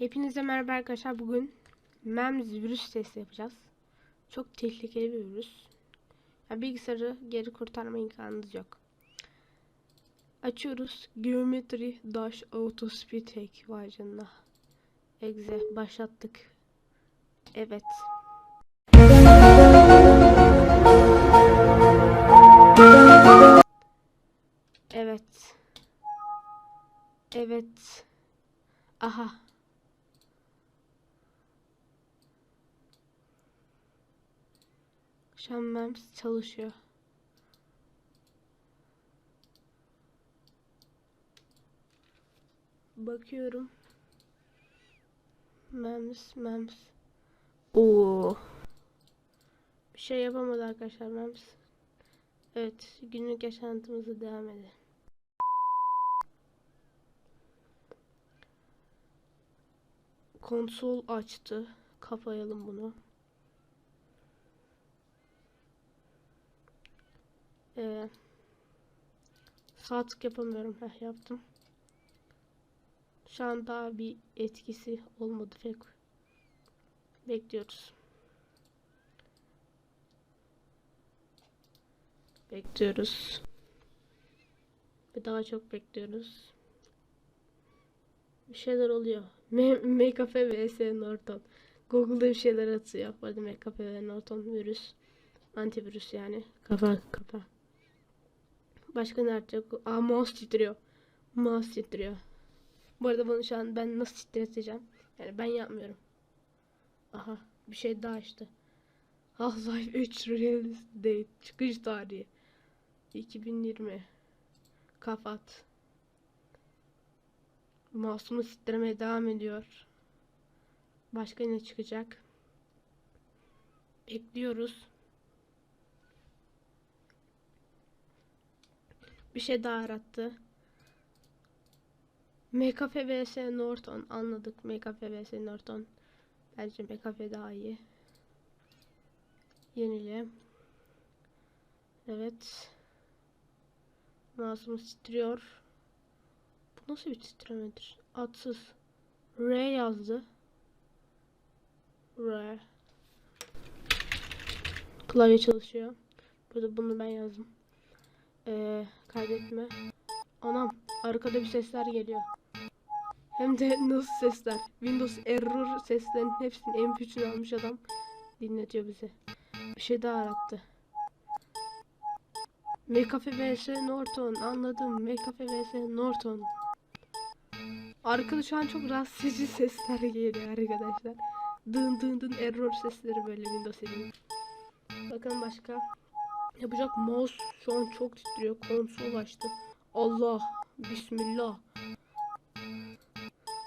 Hepinize merhaba arkadaşlar. Bugün MEMS virüs testi yapacağız. Çok tehlikeli bir virüs. Ya bilgisayarı geri kurtarma imkanınız yok. Açıyoruz. Geometry Dash Auto Speed Hack. Canına. Exe başlattık. Evet. Evet. Evet. Aha. MEMS çalışıyor. Bakıyorum. MEMS, MEMS. Oo. Bir şey yapamadı arkadaşlar MEMS. Evet, günlük yaşantımıza devam edelim. Konsol açtı. Kapayalım bunu. Ee, sağ tık yapamıyorum. Heh, yaptım. Şu an daha bir etkisi olmadı pek. Bekliyoruz. Bekliyoruz. Ve daha çok bekliyoruz. Bir şeyler oluyor. M MKF vs Norton. Google'da bir şeyler atıyor. Bu arada MKF ve Norton virüs. Antivirüs yani. Kafa kafa. Başka ne yapacak? Aa mouse titriyor. Mouse titriyor. Bu arada bunu şu an ben nasıl titreteceğim? Yani ben yapmıyorum. Aha bir şey daha açtı. Half-Life 3 Release Date çıkış tarihi 2020 Kapat Mouse'umu titremeye devam ediyor. Başka ne çıkacak? Bekliyoruz. Bir şey daha arattı. MKF vs Norton anladık. MKF vs Norton. Bence MKF daha iyi. Yenile. Evet. Mouse'umuz titriyor. Bu nasıl bir titremedir? Atsız. R yazdı. R. Klavye çalışıyor. Burada bunu ben yazdım. Ee, kaydetme. Anam arkada bir sesler geliyor. Hem de nasıl sesler? Windows error seslerinin hepsini MP3'ünü almış adam dinletiyor bize. Bir şey daha arattı. McAfee vs Norton anladım. McAfee vs Norton. Arkada şu an çok rahatsız sesler geliyor arkadaşlar. Dın dın dın error sesleri böyle Windows 7'nin. Bakalım başka. Yapacak mouse şu an çok titriyor. Konsol açtı. Allah. Bismillah.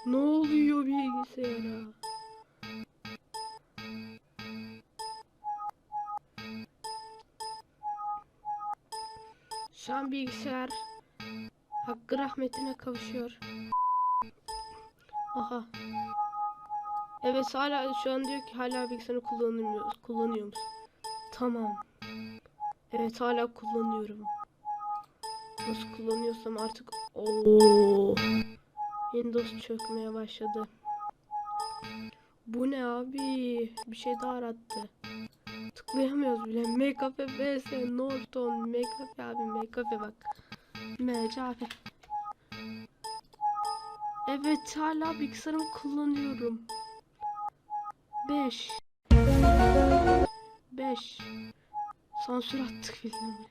Ne oluyor bilgisayara? Şu an bilgisayar hakkı rahmetine kavuşuyor. Aha. Evet hala şu an diyor ki hala bilgisayarı kullanıyoruz. Kullanıyor musun? Tamam. Evet hala kullanıyorum. Nasıl kullanıyorsam artık Oo. Windows çökmeye başladı. Bu ne abi? Bir şey daha arattı. Tıklayamıyoruz bile. McAfee vs Norton. McAfee abi McAfee bak. McAfee. Evet hala bilgisayarımı kullanıyorum. 5 5 Sansür attık filmi.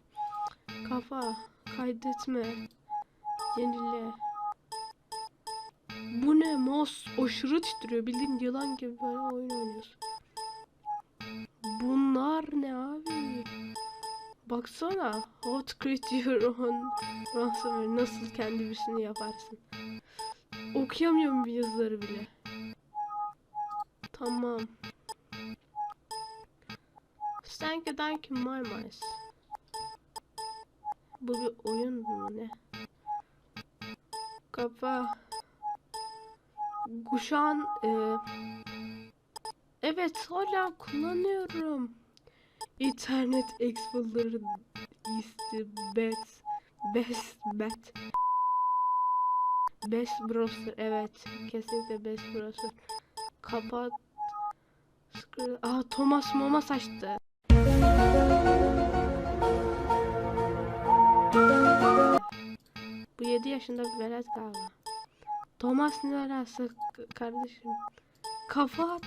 Kafa kaydetme. Yenile. Bu ne? Mouse aşırı titriyor. Bildiğin yılan gibi böyle oyun oynuyorsun. Bunlar ne abi? Baksana. How to create your own ransomware. Nasıl kendi birisini yaparsın. Okuyamıyorum bir yazıları bile. Tamam. Thank you, thank you, my mice. Bu bir oyun mu ne? Kafa. Bu şu an e, evet hala kullanıyorum. Internet Explorer is the best best bet. Best browser evet kesinlikle best browser. Kapat. Aa Thomas Momas açtı. 7 yaşında bir velet galiba. Thomas ne alakası k- kardeşim? Kafa at.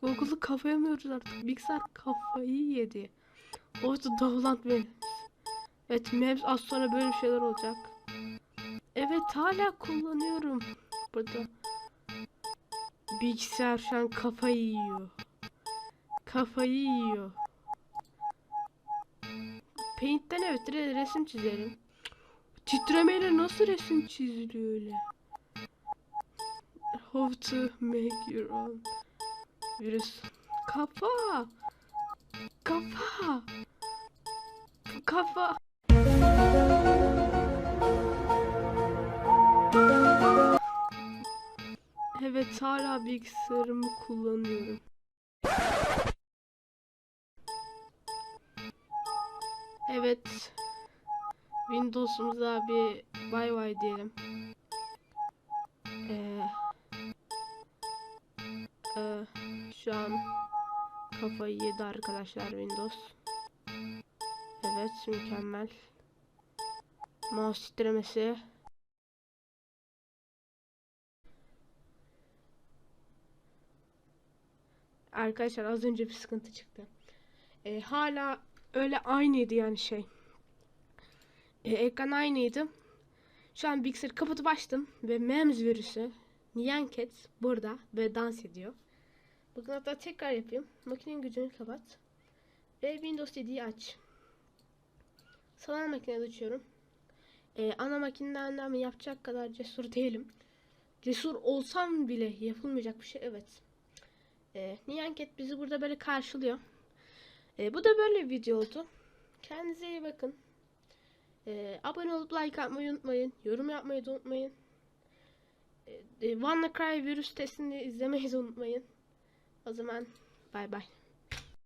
Google'u kafayamıyoruz artık. Bilgisayar kafayı yedi. Orada Dovland benim. Evet Maps az sonra böyle şeyler olacak. Evet hala kullanıyorum. Burada. Bilgisayar şu an kafayı yiyor. Kafayı yiyor. Paint'ten evet re- resim çizelim. Titremeyle nasıl resim çiziliyor öyle? How to make your own virüs. Kafa. Kafa. Kafa. Evet hala bilgisayarımı kullanıyorum. Evet. Windows'umuza bir bay bay diyelim. Ee, e, şu an kafayı yedi arkadaşlar Windows. Evet mükemmel. Mouse titremesi. Arkadaşlar az önce bir sıkıntı çıktı. Ee, hala öyle aynıydı yani şey. Ee, ekran aynıydı. Şu an bilgisayarı kapatıp açtım ve memes virüsü Nyan Cat burada ve dans ediyor. Bakın hatta tekrar yapayım. Makinenin gücünü kapat. Ve Windows 7'yi aç. Sanal makinede açıyorum. Ee, ana makineden yapacak kadar cesur değilim. Cesur olsam bile yapılmayacak bir şey evet. Ee, Nyan Cat bizi burada böyle karşılıyor. Ee, bu da böyle bir video oldu. Kendinize iyi bakın. Ee, abone olup like atmayı unutmayın. Yorum yapmayı da unutmayın. Ee, e, WannaCry virüs testini izlemeyi de unutmayın. O zaman bay bay.